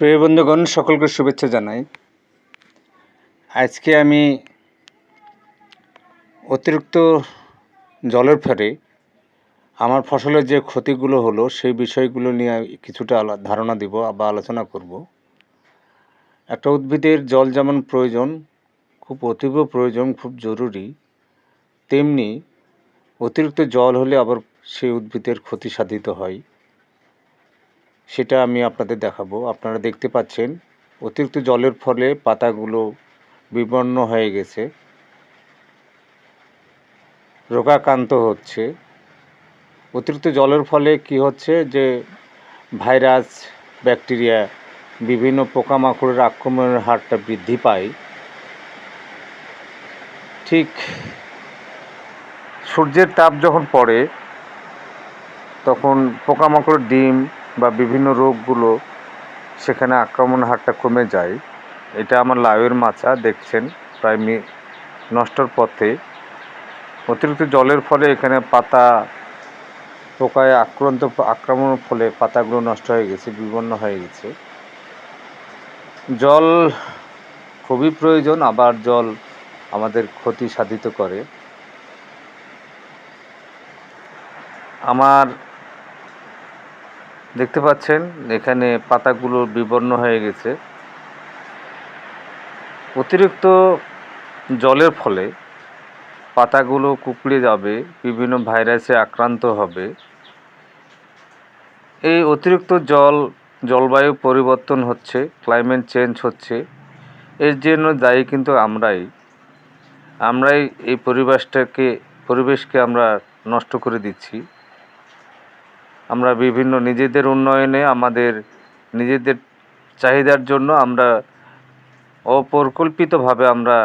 প্রিয় বন্ধুগণ, সকলকে শুভেচ্ছা জানাই। আজকে আমি অতিরিক্ত জলের ফেরে আমার ফসলের যে ক্ষতিগুলো হলো, সেই বিষয়গুলো নিয়ে কিছুটা ধারণা দিব বা আলোচনা করব। একটা উদ্ভিদের জল যেমন প্রয়োজন, খুব অতীব প্রয়োজন, খুব জরুরি, তেমনি অতিরিক্ত জল হলে আবার সেই উদ্ভিদের ক্ষতি সাধিত হয়। সেটা আমি আপনাদের দেখাবো। আপনারা দেখতে পাচ্ছেন, অতিরিক্ত জলের ফলে পাতাগুলো বিবর্ণ হয়ে গেছে। রোগাক্রান্ত হচ্ছে। অতিরিক্ত জলের ফলে কি হচ্ছে যে, ভাইরাস, ব্যাকটেরিয়া, বিভিন্ন পোকামাকড়ের আক্রমণের হারটা বৃদ্ধি পায়। ঠিক সূর্যের তাপ যখন পড়ে, তখন পোকামাকড়ের ডিম বা বিভিন্ন রোগগুলো সেখানে আক্রমণ হারটা কমে যায়। এটা আমার লাউয়ের মাচা, দেখছেন, প্রায় মি নষ্টর পথে। অতিরিক্ত জলের ফলে এখানে পাতা পোকায় আক্রান্ত, আক্রমণের ফলে পাতাগুলো নষ্ট হয়ে গেছে, বিবর্ণ হয়ে গেছে। জল খুবই প্রয়োজন, আবার জল আমাদের ক্ষতি সাধিত করে। আমার দেখতে পাচ্ছেন, এখানে পাতাগুলো বিবর্ণ হয়ে গেছে। অতিরিক্ত জলের ফলে পাতাগুলো কুকড়ে যাবে, বিভিন্ন ভাইরাসে আক্রান্ত হবে। এই অতিরিক্ত জল, জলবায়ু পরিবর্তন হচ্ছে ক্লাইমেট চেঞ্জ হচ্ছে। এর জন্য দায়ী কিন্তু আমরাই। আমরাই এই পরিবেশটাকে, পরিবেশকে আমরা নষ্ট করে দিচ্ছি। আমরা বিভিন্ন নিজেদের উন্নয়নে, আমাদের নিজেদের চাহিদার জন্য আমরা অপরিকল্পিতভাবে আমরা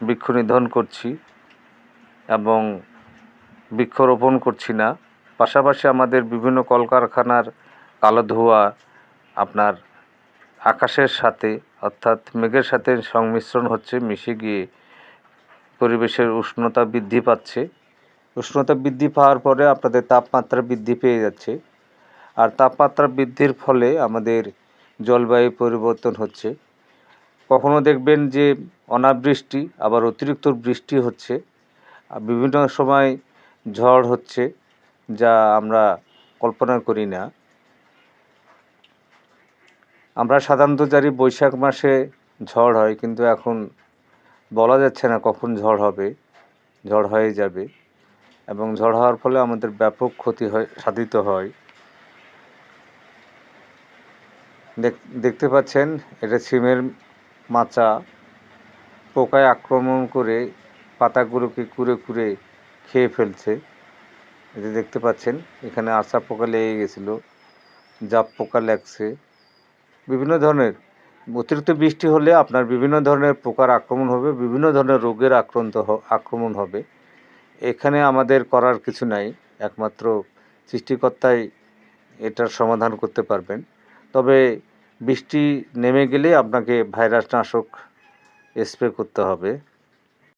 বৃক্ষ নিধন করছি এবং বৃক্ষরোপণ করছি না। পাশাপাশি আমাদের বিভিন্ন কলকারখানার কালো ধোঁয়া আপনার আকাশের সাথে অর্থাৎ মেঘের সাথে সংমিশ্রণ হচ্ছে, মিশে গিয়ে পরিবেশের উষ্ণতা বৃদ্ধি পাচ্ছে। উষ্ণতা বৃদ্ধি পাওয়ার পরে আপনাদের তাপমাত্রা বৃদ্ধি পেয়ে যাচ্ছে। আর তাপমাত্রা বৃদ্ধির ফলে আমাদের জলবায়ু পরিবর্তন হচ্ছে। কখনো দেখবেন যে অনাবৃষ্টি, আবার অতিরিক্ত বৃষ্টি হচ্ছে। বিভিন্ন সময় ঝড় হচ্ছে, যা আমরা কল্পনা করি না। আমরা সাধারণত জানি বৈশাখ মাসে ঝড় হয়, কিন্তু এখন বলা যাচ্ছে না কখন ঝড় হবে। ঝড় হয়ে যাবে এবং ঝড় হওয়ার ফলে আমাদের ব্যাপক ক্ষতি হয়, সাধিত হয়। দেখতে পাচ্ছেন, এটা সিমের মাচা। পোকায় আক্রমণ করে পাতাগুলোকে কুড়ে কুড়ে খেয়ে ফেলছে। এটা দেখতে পাচ্ছেন, এখানে আশা পোকা লেগে গেছিল, জাপ পোকা লাগছে। বিভিন্ন ধরনের, অতিরিক্ত বৃষ্টি হলে আপনার বিভিন্ন ধরনের পোকার আক্রমণ হবে, বিভিন্ন ধরনের রোগের আক্রান্ত আক্রমণ হবে। এখানে আমাদের করার কিছু নাই, একমাত্র সৃষ্টিকর্তাই এটার সমাধান করতে পারবেন। তবে বৃষ্টি নেমে গেলে আপনাকে ভাইরাসনাশক স্প্রে করতে হবে।